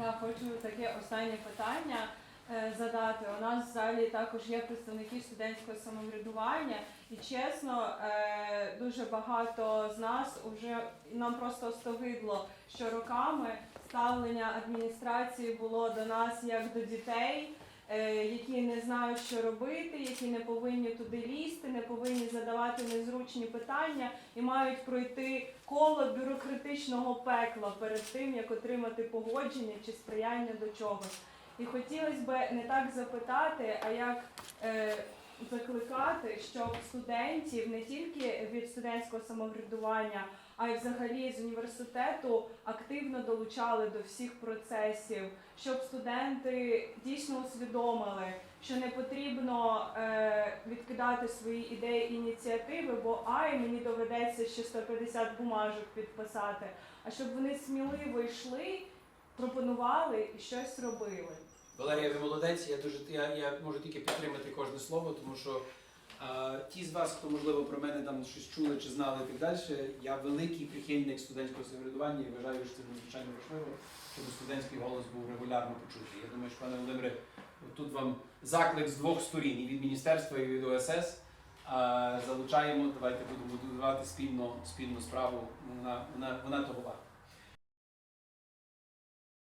Я хочу таке останнє питання е, задати. У нас в залі також є представники студентського самоврядування, і чесно, е, дуже багато з нас вже нам просто остовидло, що роками ставлення адміністрації було до нас як до дітей. Е, Які не знають, що робити, які не повинні туди лізти, не повинні задавати незручні питання і мають пройти коло бюрократичного пекла перед тим, як отримати погодження чи сприяння до чогось. І хотілося б не так запитати, а як е, закликати, щоб студентів не тільки від студентського самоврядування, а й взагалі з університету активно долучали до всіх процесів, щоб студенти дійсно усвідомили, що не потрібно е, відкидати свої ідеї ініціативи, бо ай, мені доведеться ще 150 бумажок підписати, а щоб вони сміливо йшли, пропонували і щось робили. Валерія, ви молодець. Я дуже я, я можу тільки підтримати кожне слово, тому що е, ті з вас, хто можливо про мене там щось чули чи знали і так далі, я великий прихильник студентського самоврядування і вважаю, що це надзвичайно важливо, щоб студентський голос був регулярно почутий. Я думаю, що пане Володимире, тут вам заклик з двох сторін і від міністерства, і від ОСС. Залучаємо, давайте будемо будувати спільно, спільну справу. Вона, вона, вона того варта.